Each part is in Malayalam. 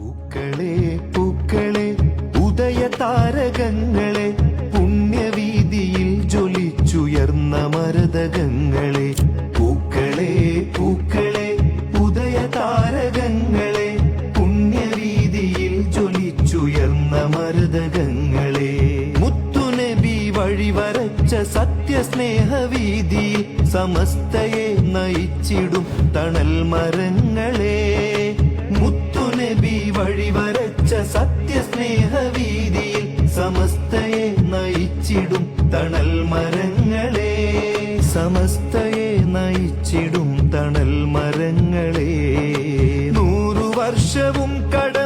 പൂക്കളെ പൂക്കളെ ഉദയ താരകങ്ങളെ പുണ്യവീതിയിൽ ജ്വലിച്ചുയർന്ന മരതകങ്ങളെ പൂക്കളെ പൂക്കളെ ഉദയ താരകങ്ങളെ പുണ്യവീതിയിൽ ജ്വലിച്ചുയർന്ന മരതകങ്ങളെ. മുത്തുനബി വഴിവരച്ച സത്യസ്നേഹവീതിയിൽ സമസ്തയെ നയിച്ചിടും തണൽ മരങ്ങളെ വഴിവരച്ച സത്യസ്നേഹവീതിയിൽ സമസ്തയെ നയിച്ചിടും തണൽ മരങ്ങളെ. സമസ്തയെ നയിച്ചിടും തണൽ മരങ്ങളെ. നൂറു വർഷവും കടന്നൊരീ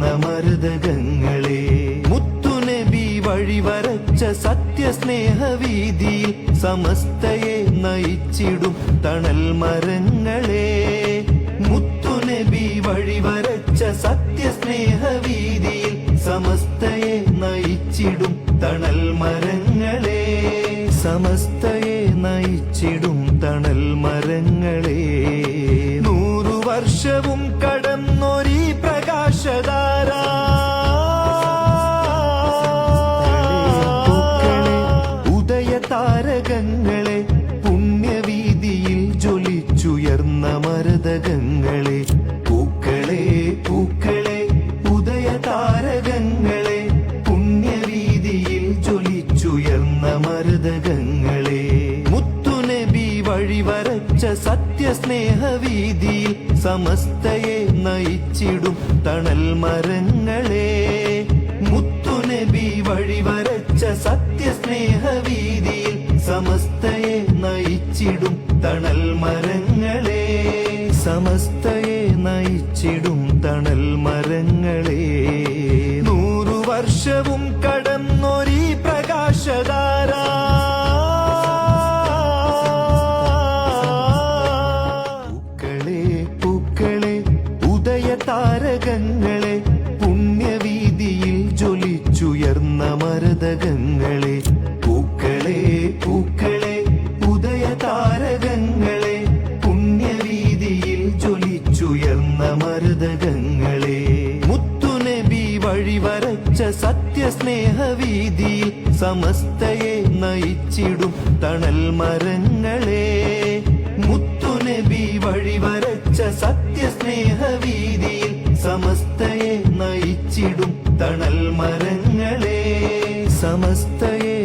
ജ്വലിച്ചുയർന്ന മരുതകങ്ങളെ മുത്തുനബി വഴിവരച്ച സത്യസ്നേഹവീതിയിൽ സമസ്തയെ നയിച്ചിടും തണൽ മരങ്ങളെ. മുത്തുനബി വഴിവരച്ച സത്യസ്നേഹവീതിയിൽ സമസ്തയെ നയിച്ചിടും തണൽ മരങ്ങളെ. സമസ്തയെ നയിച്ചിടും തണൽ മരങ്ങളെ. നൂറു വർഷവും മരതകങ്ങളെ പൂക്കളെ പൂക്കളെ ഉദയ താരകങ്ങളെ പുണ്യവീതിയിൽ ജ്വലിച്ചുയർന്ന മരതകങ്ങളെ. മുത്തുനബി വഴി വഴിവരച്ച സത്യസ്നേഹവീതിയിൽ സമസ്തയെ നയിച്ചിടും തണൽ മരങ്ങളെ. മുത്തുനബി വഴി വഴിവരച്ച സത്യസ്നേഹവീതിയിൽ സമസ്തയെ നയിച്ചിടും തണൽ മരങ്ങളെ. സമസ്തയെ നയിച്ചിടും തണൽ മരങ്ങളെ. നൂറു വർഷവും സത്യസ്നേഹവീതിയിൽ സമസ്തയെ നയിച്ചിടും തണൽ മരങ്ങളെ. മുത്തുനബി വഴിവരച്ച സത്യസ്നേഹവീതിയിൽ സമസ്തയെ നയിച്ചിടും തണൽ മരങ്ങളെ. സമസ്തയെ